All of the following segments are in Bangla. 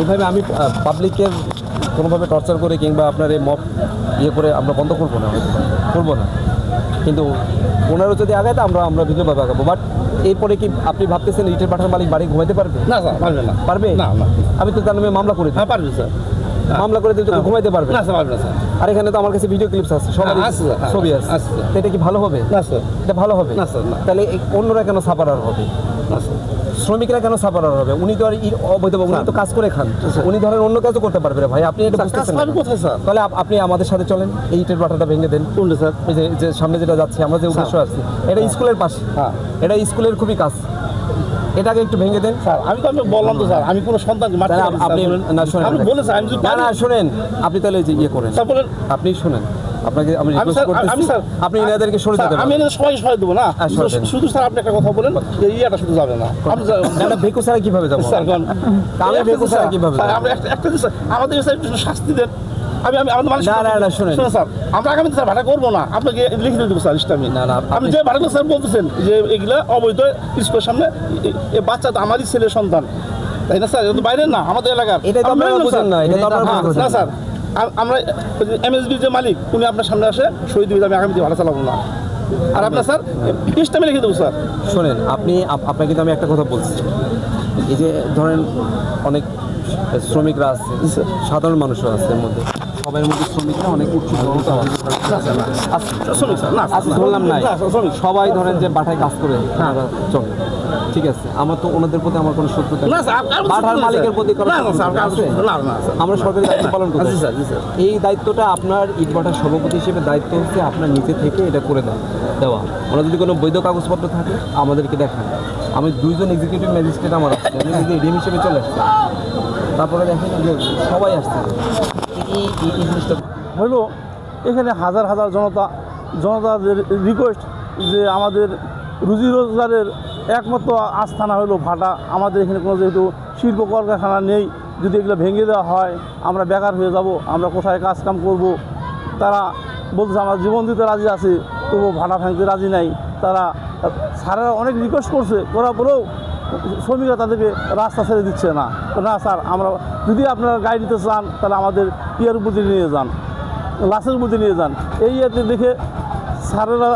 এইভাবে আমি পাবলিকের কোনোভাবে টর্চার করে কিংবা আপনার এই মব ইয়ে করে আমরা বন্ধ করব না হয়তো করব না। কিন্তু ওনারও যদি আগায় তো আমরা আমরা ভিন্নভাবে আগাবো। বাট এরপরে কি আপনি ভাবতেছেন ইটের পাঠার মালিক বাড়ি ঘুমাইতে পারবে? না স্যার পারবে না। পারবে? না আমি তো তার নামে মামলা করে হ্যাঁ পারবে স্যার। মামলা করে দিলে তো ঘুমাইতে পারবে। না স্যার পারবে না স্যার। আর এখানে তো আমার কাছে ভিডিও ক্লিপস আছে সবার হ্যাঁ, আছে, হ্যাঁ, ছবি আছে আছে। এটা কি ভালো হবে? না স্যার। এটা ভালো হবে? না, স্যার। তাহলে অন্যরা কেন সাপারার হবে? না স্যার। শ্রমিকরা কেন সাপারার হবে? উনি তো আর অবৈধ উনি তো কাজ করে খান। উনি ধরেন অন্য কাজও করতে পারবে ভাই। আপনি এটা বুঝতেছেন কোথায় স্যার? তাহলে আপনি আমাদের সাথে চলেন। এই ইটের বাটাটা ভেঙে দেন। কোনটা স্যার? এই যে যে সামনে যেটা যাচ্ছে আমরা যে উদ্দেশ্য আছি এটা স্কুলের পাশে। হ্যাঁ। এটা স্কুলের খুবই কাজ। এটাকে একটু ভেঙে দেন। স্যার আমি তো আমি বললাম তো স্যার। আমি কোনো সন্তান আপনি না শোনেন। আমি বলেছি আমি না না শোনেন। আপনি তাহলে এই যে ইয়ে করেন। আপনি শুনেন। আপনাকে আমি আমি রিকোয়েস্ট স্যার করতেছি আপনি এনাদেরকে সরে যেতে আমি এনাদের সবাই দেবো না। হ্যাঁ। শুধু স্যার আপনি একটা কথা বলেন যে ইয়েটা শুধু যাবে না। আপনি না ভেকু ছাড়া কীভাবে যাব? স্যার কোন আমি ভেকু কীভাবে স্যার? আমরা একটা স্যার, আমাদের স্যার একটু শাস্তি দেন। আমি আমি আমাদের মানুষ না, না, না, শুনেন। স্যার আমরা আগামী স্যার ভাড়া করব না। আপনাকে লিখে দেবো স্যার ইসলামী না, না, আপনি যে ভাড়া স্যার বলতেছেন যে এগুলা অবৈধ স্কুলের সামনে বাচ্চা তো আমারই ছেলের সন্তান। তাই না স্যার এটা তো বাইরে না আমাদের এলাকার। এটাই তো আপনারা বুঝেন স্যার। না, এটাই তো হ্যাঁ, আপনারা না। না। স্যার আম- আমরা এমএসবি যে মালিক উনি আপনার সামনে আসে শহীদ দিবে আমি আগামীতে ভাড়া চালাবো না। আর আপনার স্যার ইসলামে লিখে দেবো স্যার। শোনেন আপনি আপনাকে কিন্তু আমি একটা কথা বলছি। এই যে ধরেন অনেক শ্রমিকরা আছে সাধারণ মানুষও আছে এর মধ্যে। সবার মধ্যে শ্রমিকরা অনেক উচ্চ। ধরলাম নাই সবাই ধরেন যে বাটায় কাজ করে চলে ঠিক আছে আমার তো ওনাদের প্রতি আমার কোনো শত্রুতা বাটার মালিকের প্রতি আমরা সরকারি দায়িত্ব পালন স্যার এই দায়িত্বটা আপনার ইটভাটার সভাপতি হিসেবে দায়িত্ব হচ্ছে আপনার নিচে থেকে এটা করে দেওয়া দেওয়া ওনার যদি কোনো বৈধ কাগজপত্র থাকে আমাদেরকে দেখান আমি দুইজন এক্সিকিউটিভ ম্যাজিস্ট্রেট আমার আসছে আমি নিজে এডিএম হিসেবে চলে আসছি তারপরে দেখেন যে সবাই আসছে। হলো এখানে হাজার হাজার জনতা, জনতাদের রিকোয়েস্ট যে আমাদের রুজি রোজগারের একমাত্র আস্থানা হলো ভাটা। আমাদের এখানে কোনো যেহেতু শিল্প কলকারখানা নেই, যদি এগুলো ভেঙে দেওয়া হয়, আমরা বেকার হয়ে যাব, আমরা কোথায় কাজ কাম করব? তারা বলছে আমার জীবন দিতে রাজি আছে, তবুও ভাড়া ভাঙতে রাজি নাই। তারা স্যারেরা অনেক রিকোয়েস্ট করছে, করার পরেও শ্রমিকরা তাদেরকে রাস্তা ছেড়ে দিচ্ছে না। না, স্যার, আমরা যদি আপনারা গাড়ি নিতে চান, তাহলে আমাদের ইয়ার উপর নিয়ে যান, লাশের মধ্যে নিয়ে যান। এই ইয়েতে দেখে স্যারেরা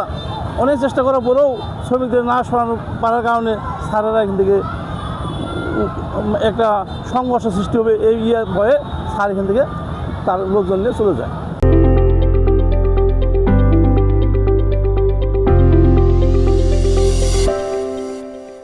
অনেক চেষ্টা করার পরেও শ্রমিকদের না সরানো পারার কারণে স্যারেরা এখান থেকে একটা সংঘর্ষ সৃষ্টি হবে। এই ইয়ে ভয়ে স্যার এখান থেকে তার লোকজন নিয়ে চলে যায়।